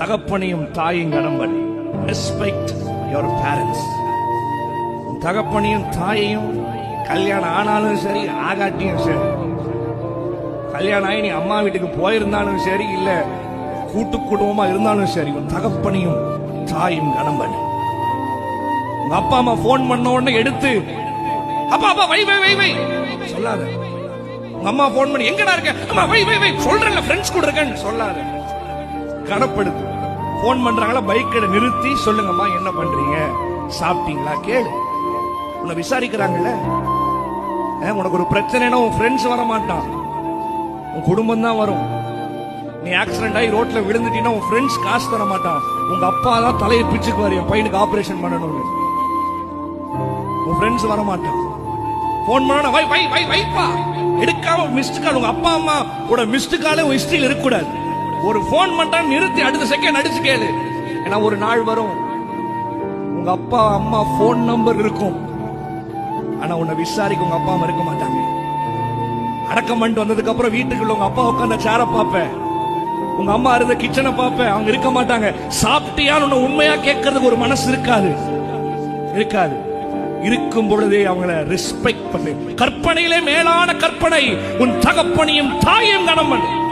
தகப்பனையும் தாயும் கணம்படி respect your parents தகப்பனையும் தாயையும் கல்யாணம் ஆனாலும் சரி ஆகாட்டியும் சரி. கல்யாணம் ஆகி நீ அம்மா வீட்டுக்கு போயிருந்தாலும் சரி இல்ல கூட்டு குடும்பமா இருந்தாலும் சரி உன் தகப்பனையும் தாயும் கனம் உங்க அப்பா அம்மா போன் பண்ண உடனே எடுத்து அப்பா அப்பா வை வை வை வை. சொல்லாத. உங்க அம்மா போன் பண்ணி எங்கடா இருக்க? அம்மா வை வை வை சொல்றேன் ஃப்ரெண்ட்ஸ் கூட இருக்கேன்னு சொல்லாத. கனப்படுத்து போன் பண்றாங்களா? பைக்கை நிறுத்தி சொல்லுங்கம்மா என்ன பண்றீங்க? சாப்பிட்டீங்களா? கேளு. உன்னை விசாரிக்கிறாங்கல்ல? ஏன், உனக்கு ஒரு பிரச்சனைனா உன் ஃப்ரெண்ட்ஸ் வர மாட்டான் உன் குடும்பம் தான் வரும். நீ ஆக்சிடென்ட் ஆகி ரோட்ல விழுந்துட்டீங்கன்னா உன் ஃப்ரெண்ட்ஸ் காசு தர மாட்டான் உங்க அப்பா தான் தலையை பிச்சுக்குவாரு என் பையனுக்கு ஆபரேஷன் பண்ணணும்னு. உன் ஃப்ரெண்ட்ஸ் வர மாட்டான் போன் பண்ணா வை வை வை வைப்பா. எடுக்காம மிஸ்டு கால் உங்க அப்பா அம்மா கூட மிஸ்டு காலே உன் ஹிஸ்டரியில் இருக்கக்கூடாது. ஒரு போன் பண்ணா நிறுத்தி அடுத்த செகண்ட் அடிச்சு கேளு. ஏன்னா ஒரு நாள் வரும். உங்க அப்பா அம்மா போன் நம்பர் இருக்கும். ஆனா உன்னை விசாரிக்க உங்க அப்பா அம்மா இருக்க மாட்டாங்க. அடக்கம் பண்ணிட்டு வந்ததுக்கு அப்புறம் வீட்டுக்குள்ள உங்க அப்பா உட்காந்து சேர பார்ப்பேன். உங்க அம்மா இருந்த கிச்சனை பார்ப்பேன். அவங்க இருக்க மாட்டாங்க. சாப்பிட்டியான்னு உன்னை உண்மையா கேட்கறதுக்கு ஒரு மனசு இருக்காது. இருக்காது. இருக்கும் பொழுதே அவங்கள ரெஸ்பெக்ட் பண்ணு. கற்பனையிலே மேலான கற்பனை. உன் தகப்பனையும் தாயும் கனம் பண்ணு.